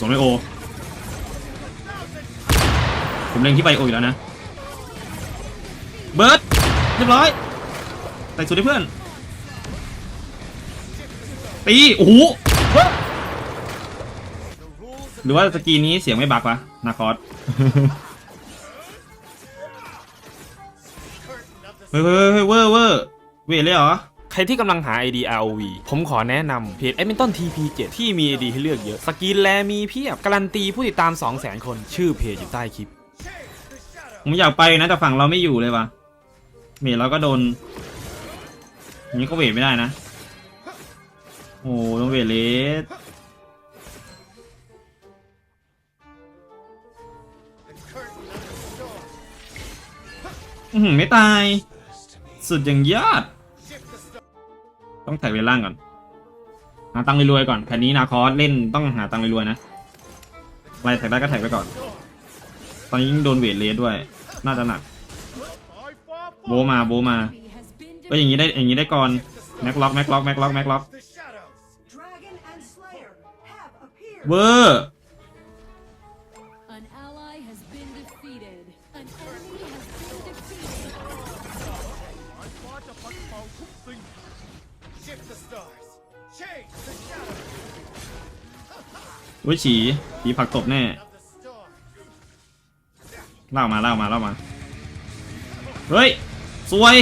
สวมไบโอ ผมเล็งที่ไบโออยู่แล้วนะ เบิร์ดเรียบร้อยใส่สุดให้เพื่อน ตี โอ้โห หรือว่าสกีนี้เสียงไม่บักวะนาคอสเฮ้ยเฮ้ยเฮ้ยเวอร์เวอร์เวทเลยเหรอ ใครที่กำลังหา ID ROV ผมขอแนะนำเพจ Edmonton TP7 ที่มี ID ให้เลือกเยอะ สกินแลมีเพียบ การันตีผู้ติดตาม 200,000 คน ชื่อเพจอยู่ใต้คลิป ผมอยากไปนะแต่ฝั่งเราไม่อยู่เลยวะเมทเราก็โดนอย่างนี้ก็เวทไม่ได้นะ โอ้โหโดนเวทเลสหือไม่ตาย สุดอย่างยอด ต้องแท็กเวลล่างก่อน หาตังค์รวยๆก่อนแผ่นนี้นาคอสเล่นต้องหาตังค์รวยๆนะอะไรแท็กได้ก็แท็กไปก่อน ตอนนี้ยิ่งโดนเวทเลสด้วย น่าจะหนัก โบมาโบมา ก็อย่างนี้ได้อย่างนี้ได้ก่อนแม็กล็อกแม็กล็อกแม็กล็อกแม็กล็อก Dragon and Slayer have appeared. เวอร์ วิฉีผีผักตบแน่เล่ามาเล่ามาเล่ามา เฮ้ย สวย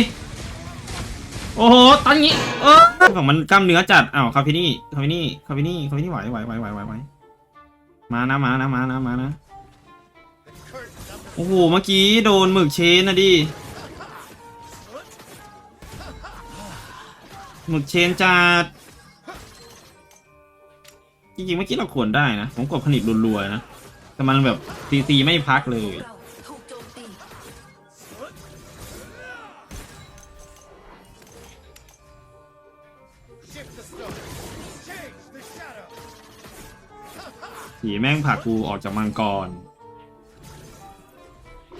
โอ้โหตันงี้ เออของมันกล้ามเนื้อจัดอ้าวคาฟินี่คาฟินี่คาฟินี่คาฟินี่ไหวไหวไหวไหวไหวไหวมานะมานะมานะมานะโอ้โหเมื่อกี้โดนหมึกเชนนะดิหมึกเชนจัด ริงๆเมื่อกี้เราควรได้นะ ผมกดผนิตรัวๆนะ แต่มันแบบตีตีๆไม่พักเลยเราถูกโจมตี shift the stars. Change the shadow. ผีแม่งผลักกูออกจากมังกร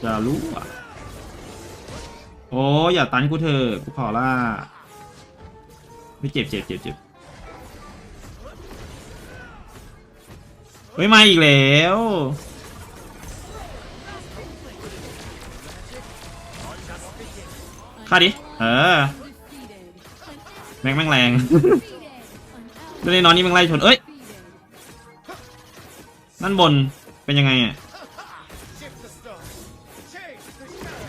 จะรู้อะ โอ้ อย่าตันกูเถอะกูขอล่า ไม่เจ็บเจ็บเจ็บเจ็บ ฮ้ยมาอีกแล้ว ฆ่าดิ เออ Defeated. An แม่งแม่งแรง defeated. An เล่นนอนนี่แม่งไล่ชน เอ้ย defeated. นั่นบน เป็นยังไงอะ Shift the stars. Change the shadow.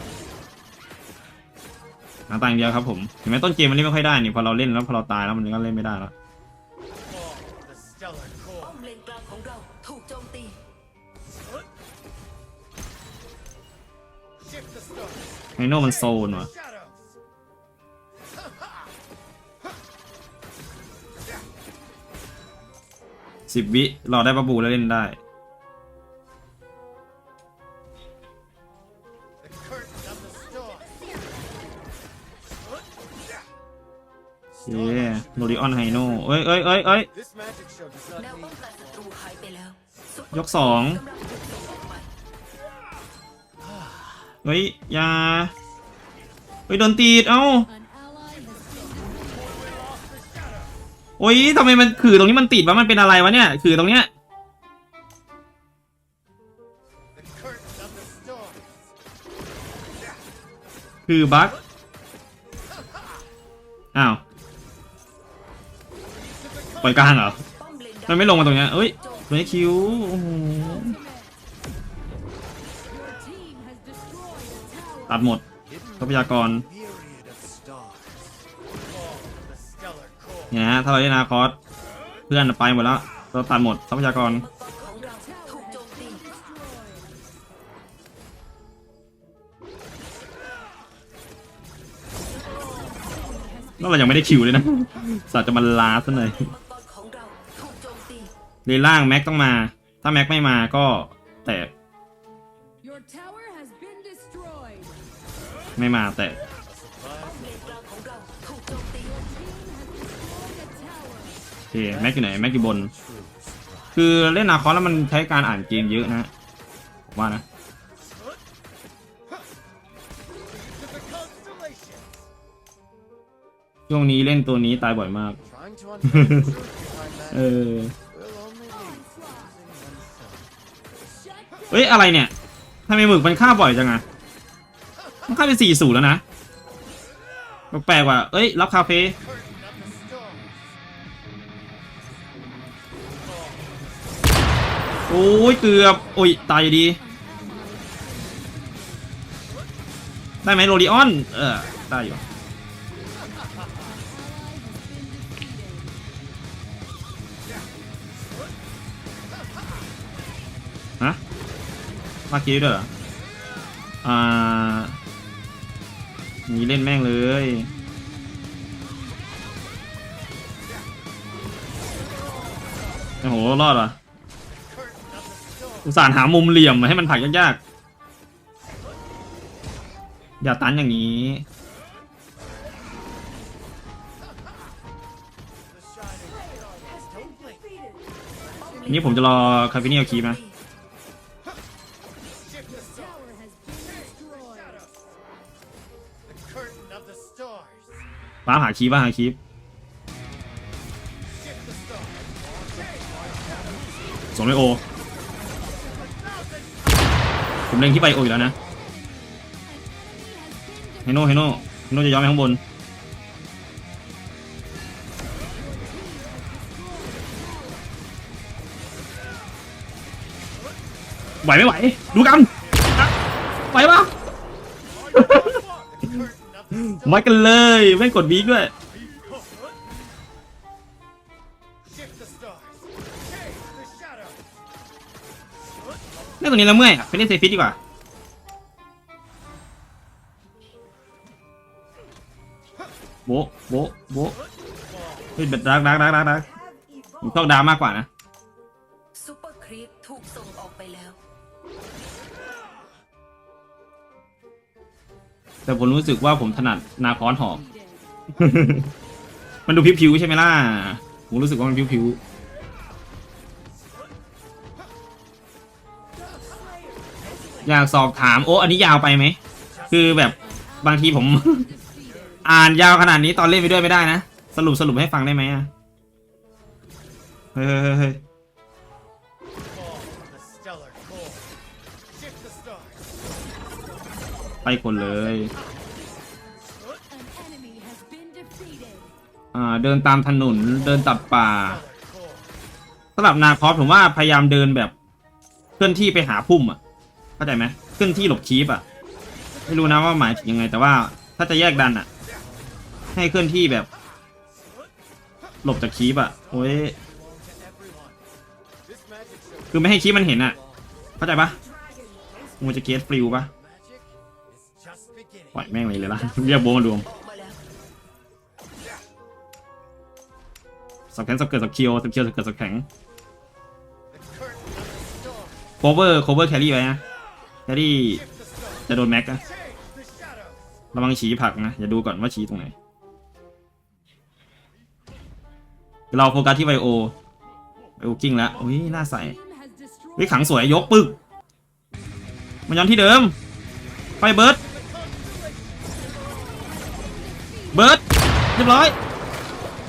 หาต่างค์เดียวครับผมถึงแม้ต้นเกมมันเล่นไม่ค่อยได้นี่พอเราเล่นแล้วพอเราตายแล้วมันก็เล่นไม่ได้แล้ว เลนกลางของเราถูกโจมตี ไอโน่มันโซนวะสิบวิรอได้ประบูแล้วเล่นได้ เย้โนริออนไฮโน่เอ้ยเอ้ยเอ้ยเอ้ย This magic show does แนวป้องกันศัตรูหายไปแล้วซุปยกสองไปเฮ้ยยาเฮ้ยโดนตีดเอ้าโอ้ยทำไมมันขื่อตรงนี้มันติดวะมันเป็นอะไรวะเนี่ยขื่อตรงเนี้ยคือบั๊กอ้าว ปล่อยกลางเหรอ มันไม่ลงมาตรงเนี้ยเอ้ยตัวนี้คิวโอ้โหตัดหมดทรัพยากรเนี่ยนะถ้าเราได้นาคอสเพื่อนไปหมดแล้วเราตัดหมดทรัพยากรมังกรของเราจมตีแล้วเรายังไม่ได้คิวเลยนะสัตว์จะมาลาซะหน่อย ตีเลนล่างแม็กต้องมา ถ้าแม็กไม่มาก็แตก Your tower has been destroyed. ไม่มาแตกป้อมเลนกลางของเราถูกโจมตีโอเคแม็กอยู่ไหนแม็กอยู่บน คือเล่นนาคอสแล้วมันใช้การอ่านเกมเยอะนะผมว่านะ To the constellation. ช่วงนี้เล่นตัวนี้ตายบ่อยมาก Trying to uncover the truth behind that เออ เฮ้ยอะไรเนี่ยทำไมหมึกมันฆ่าบ่อยจังอะมันฆ่าไปสี่สูแล้วนะแปลกว่ะเอ้ย รับคาเฟ่โอ้ยเกือบ โอ้ย ตายอยู่ดี ได้ไหมโรลิออน เออ ได้อยู่ มาคิดด้วยเหรอ อ่านี่เล่นแม่งเลย โอ้โห รอดว่ะอุตส่าห์หามุมเหลี่ยมมาให้มันผลักยากๆ อย่าตันอย่างนี้นี่ผมจะรอคาฟิเนียลคีปน ป้าหาคีปป้าหาคีป Shift the stars. ส่งไปโอ ผมเล็งที่ไปโออยู่แล้วนะเฮโน่เฮโน่เฮโน่จะย้อนไปข้างบน ไหวไม่ไหว ดูกันไหวปะ มากันเลยแม่กดบีกด้วยเล่นตรงนี้แล้วเมื่อยอะไปเล่นเซฟิตดีกว่าโบโบโบเฮ้ยแบบดักดักดักดักดักผมชอบดามากกว่านะซูเปอร์ครีปถูกส่งออกไปแล้ว แต่ผมรู้สึกว่าผมถนัดนาคอนหอก มันดูผิวๆใช่ไหมล่ะ ผมรู้สึกว่ามันผิวๆอยากสอบถามโอ้อันนี้ยาวไปไหม คือแบบบางทีผม อ่านยาวขนาดนี้ตอนเล่นไปด้วยไม่ได้นะ สรุปสรุปให้ฟังได้ไหมอะเฮ้ย ไปคนเลย อ่าเดินตามถนนเดินตัดป่าสำหรับนาคอสผมว่าพยายามเดินแบบ เคลื่อนที่ไปหาพุ่มอะเข้าใจไหมเคลื่อนที่หลบคีปอะไม่รู้นะว่าหมายถึงยังไง แต่ว่าถ้าจะแยกดันอะ ให้เคลื่อนที่แบบ หลบจากคีปอะโอ้ยคือไม่ให้คีปมันเห็นอะ เข้าใจปะมันจะเกสฟลิวปะ ปล่อยแม่งเลยเลยละเรียกโบมารวมออกมสับแข็งสับเกิดสับเคียวสับเคียวสับเกิดสับแข็งโคเวอร์โคเวอร์แครี่ไว้นะแครี่จะโดนแม็กนะระวังฉีผักนะอย่าดูก่อนว่าฉีตรงไหน เราโฟกัสที่ไวโอไวโอกิ้งแล้วอุ้ยน่าใส่ Team has destroyed. เฮ้ยขังสวยยกปึกมันย้อนที่เดิมไปเบิร์ด เบิร์ดเรียบร้อย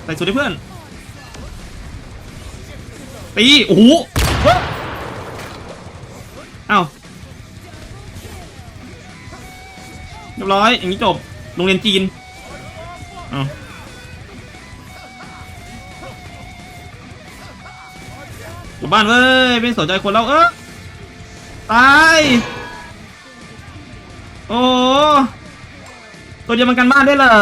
ใส่สุดให้เพื่อนตีโอ้โหเอ้าเรียบร้อยอย่างนี้จบโรงเรียนจีนเอ้าอยู่บ้านเว้ยไม่สนใจคนแล้วเออตายโอ้ ตัวเดียวมันกันบ้านได้เหรอ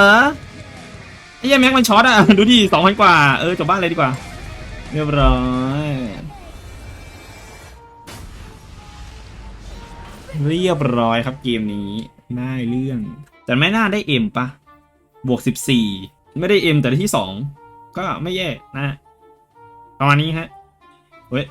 ไอ้เหี้ยแม็กมันช็อตอะ ดูดิสองพันกว่า เออจบบ้านเลยดีกว่า เรียบร้อยเรียบร้อยครับเกมนี้ได้เรื่อง แต่ไม่น่าได้เอ็มปะบวกสิบสี่ไม่ได้เอ็มแต่ที่สองก็ไม่แย่นะประมาณนี้ฮะเฮ้ย